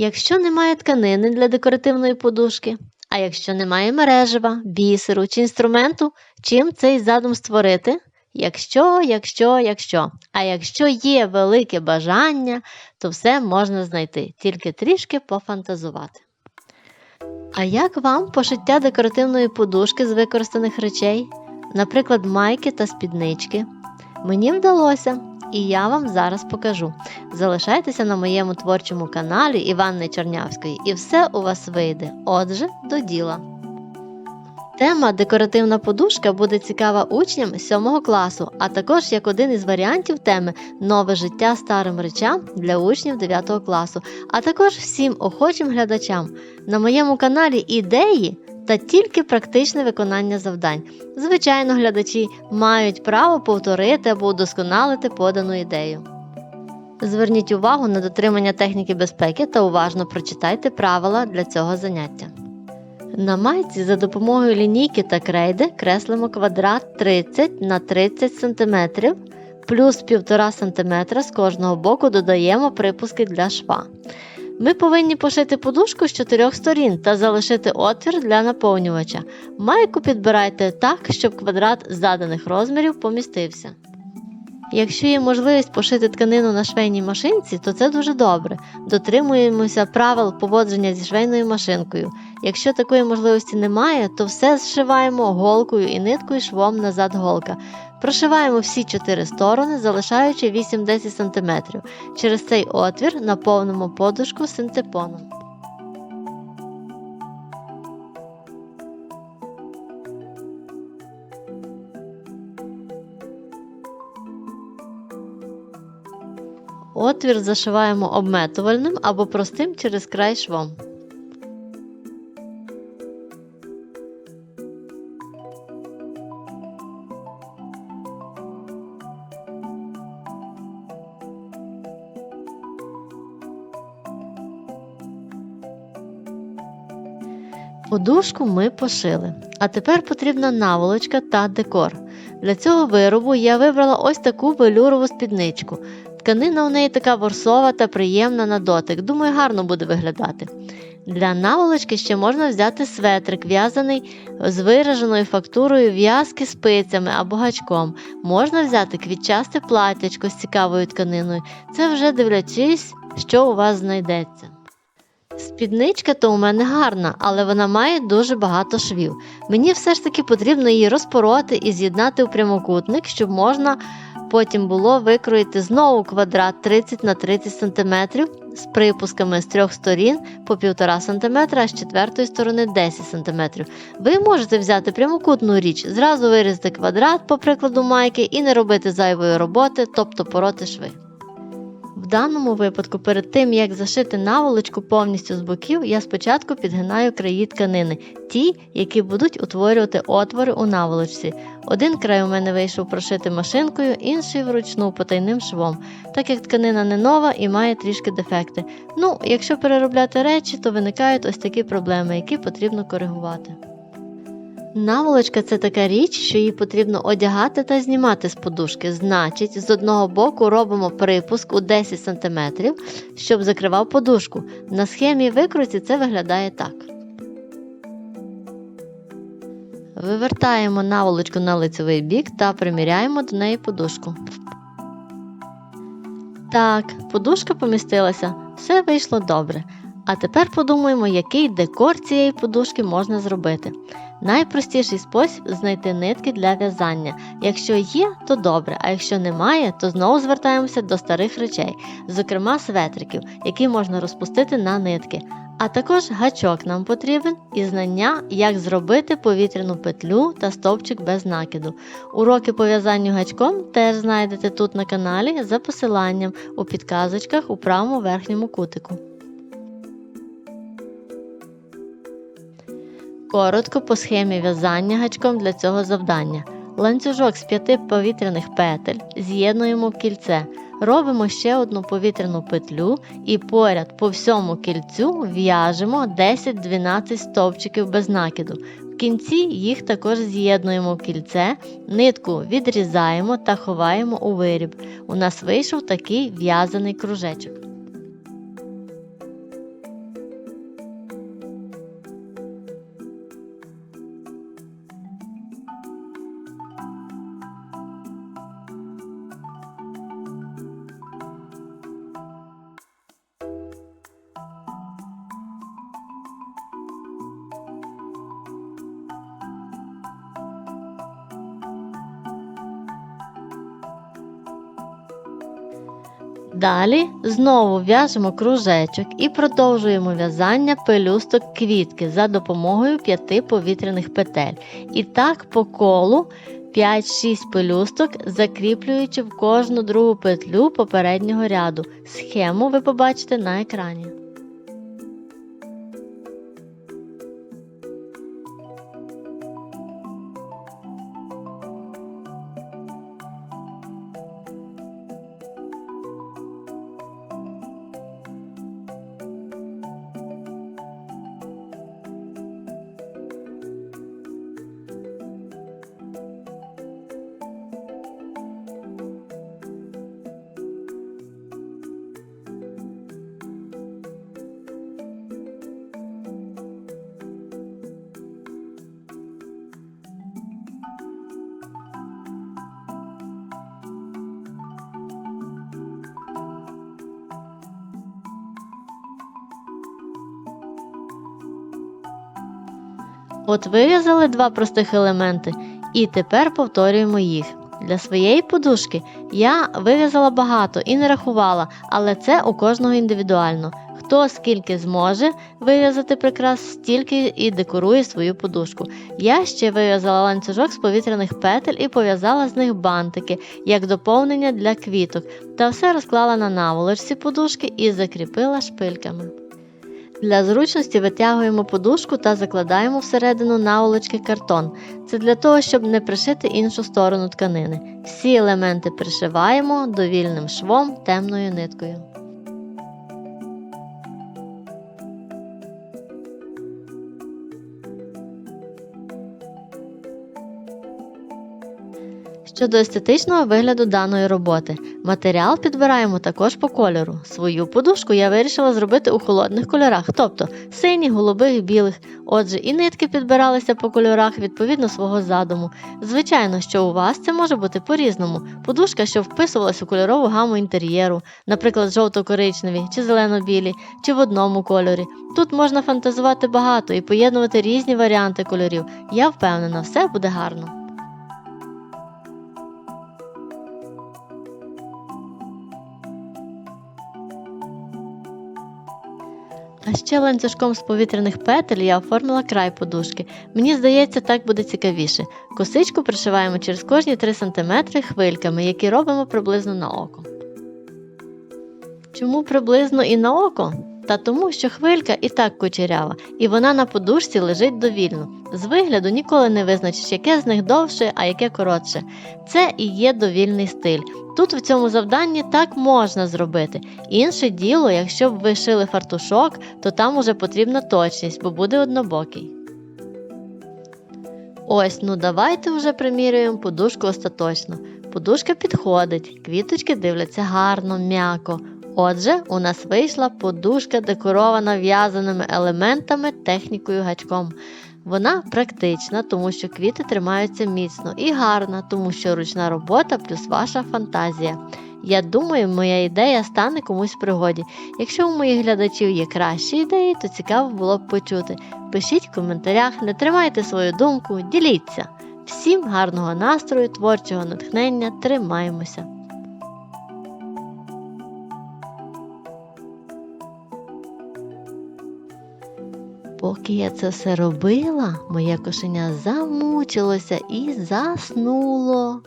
Якщо немає тканини для декоративної подушки, а якщо немає мережева, бісеру чи інструменту, чим цей задум створити? Якщо, якщо, якщо. А якщо є велике бажання, то все можна знайти, тільки трішки пофантазувати. А як вам пошиття декоративної подушки з використаних речей, наприклад, майки та спіднички? Мені вдалося, і я вам зараз покажу. Залишайтеся на моєму творчому каналі Іванни Чернявської, і все у вас вийде. Отже, до діла. Тема декоративна подушка буде цікава учням 7 класу, а також як один із варіантів теми нове життя старим речам для учнів 9 класу, а також всім охочим глядачам. На моєму каналі ідеї та тільки практичне виконання завдань. Звичайно, глядачі мають право повторити або удосконалити подану ідею. Зверніть увагу на дотримання техніки безпеки та уважно прочитайте правила для цього заняття. На майці за допомогою лінійки та крейди креслимо квадрат 30 на 30 см, плюс 1,5 см з кожного боку додаємо припуски для шва. Ми повинні пошити подушку з чотирьох сторін та залишити отвір для наповнювача. Майку підбирайте так, щоб квадрат заданих розмірів помістився. Якщо є можливість пошити тканину на швейній машинці, то це дуже добре. Дотримуємося правил поводження зі швейною машинкою. Якщо такої можливості немає, то все зшиваємо голкою і ниткою швом назад голка. Прошиваємо всі чотири сторони, залишаючи 8-10 см. Через цей отвір наповнимо подушку синтепоном. Отвір зашиваємо обметувальним або простим через край швом. Подушку ми пошили. А тепер потрібна наволочка та декор. Для цього виробу я вибрала ось таку велюрову спідничку. Тканина у неї така ворсова та приємна на дотик. Думаю, гарно буде виглядати. Для наволочки ще можна взяти светрик, в'язаний з вираженою фактурою в'язки спицями або гачком. Можна взяти квітчасте платтячко з цікавою тканиною. Це вже дивлячись, що у вас знайдеться. Спідничка то у мене гарна, але вона має дуже багато швів. Мені все ж таки потрібно її розпороти і з'єднати у прямокутник, щоб можна потім було викроїти знову квадрат 30 на 30 см з припусками з трьох сторін по 1,5 см, а з четвертої сторони 10 см. Ви можете взяти прямокутну річ, зразу вирізати квадрат, по прикладу майки, і не робити зайвої роботи, тобто пороти шви. В даному випадку, перед тим як зашити наволочку повністю з боків, я спочатку підгинаю краї тканини, ті, які будуть утворювати отвори у наволочці. Один край у мене вийшов прошити машинкою, інший вручну потайним швом, так як тканина не нова і має трішки дефекти. Ну, якщо переробляти речі, то виникають ось такі проблеми, які потрібно коригувати. Наволочка це така річ, що її потрібно одягати та знімати з подушки. Значить, з одного боку робимо припуск у 10 см, щоб закривав подушку. На схемі викрутці це виглядає так. Вивертаємо наволочку на лицевий бік та приміряємо до неї подушку. Так, подушка помістилася, все вийшло добре. А тепер подумаємо, який декор цієї подушки можна зробити. Найпростіший спосіб знайти нитки для в'язання. Якщо є, то добре, а якщо немає, то знову звертаємося до старих речей, зокрема светриків, які можна розпустити на нитки. А також гачок нам потрібен і знання, як зробити повітряну петлю та стовпчик без накиду. Уроки по в'язанню гачком теж знайдете тут на каналі за посиланням у підказочках у правому верхньому кутику. Коротко по схемі в'язання гачком для цього завдання. Ланцюжок з п'яти повітряних петель з'єднуємо в кільце. Робимо ще одну повітряну петлю і поряд по всьому кільцю в'яжемо 10-12 стовпчиків без накиду. В кінці їх також з'єднуємо в кільце, нитку відрізаємо та ховаємо у виріб. У нас вийшов такий в'язаний кружечок. Далі знову в'яжемо кружечок і продовжуємо в'язання пелюсток квітки за допомогою п'яти повітряних петель. І так по колу 5-6 пелюсток, закріплюючи в кожну другу петлю попереднього ряду. Схему ви побачите на екрані. От вив'язали два простих елементи, і тепер повторюємо їх. Для своєї подушки я вив'язала багато і не рахувала, але це у кожного індивідуально. Хто скільки зможе вив'язати прикрас, стільки і декорує свою подушку. Я ще вив'язала ланцюжок з повітряних петель і пов'язала з них бантики як доповнення для квіток, та все розклала на наволочці подушки і закріпила шпильками. Для зручності витягуємо подушку та закладаємо всередину наволочки картон. Це для того, щоб не пришити іншу сторону тканини. Всі елементи пришиваємо довільним швом темною ниткою. Щодо естетичного вигляду даної роботи, матеріал підбираємо також по кольору. Свою подушку я вирішила зробити у холодних кольорах, тобто синіх, голубих, білих. Отже, і нитки підбиралися по кольорах відповідно свого задуму. Звичайно, що у вас це може бути по-різному. Подушка, що вписувалась у кольорову гаму інтер'єру, наприклад, жовто-коричневі чи зелено-білі, чи в одному кольорі. Тут можна фантазувати багато і поєднувати різні варіанти кольорів. Я впевнена, все буде гарно. А ще ланцюжком з повітряних петель я оформила край подушки. Мені здається, так буде цікавіше. Косичку пришиваємо через кожні 3 см хвильками, які робимо приблизно на око. Чому приблизно і на око? Та тому, що хвилька і так кучерява, і вона на подушці лежить довільно. З вигляду ніколи не визначиш, яке з них довше, а яке коротше. Це і є довільний стиль. Тут в цьому завданні так можна зробити. Інше діло, якщо б ви шили фартушок, то там уже потрібна точність, бо буде однобокий. Ось, ну давайте вже примірюємо подушку остаточно. Подушка підходить, квіточки дивляться гарно, м'яко. Отже, у нас вийшла подушка, декорована в'язаними елементами технікою гачком. Вона практична, тому що квіти тримаються міцно, і гарна, тому що ручна робота плюс ваша фантазія. Я думаю, моя ідея стане комусь в пригоді. Якщо у моїх глядачів є кращі ідеї, то цікаво було б почути. Пишіть в коментарях, не тримайте свою думку, діліться. Всім гарного настрою, творчого натхнення, тримаємося! Поки я це все робила, моє кошеня замучилося і заснуло.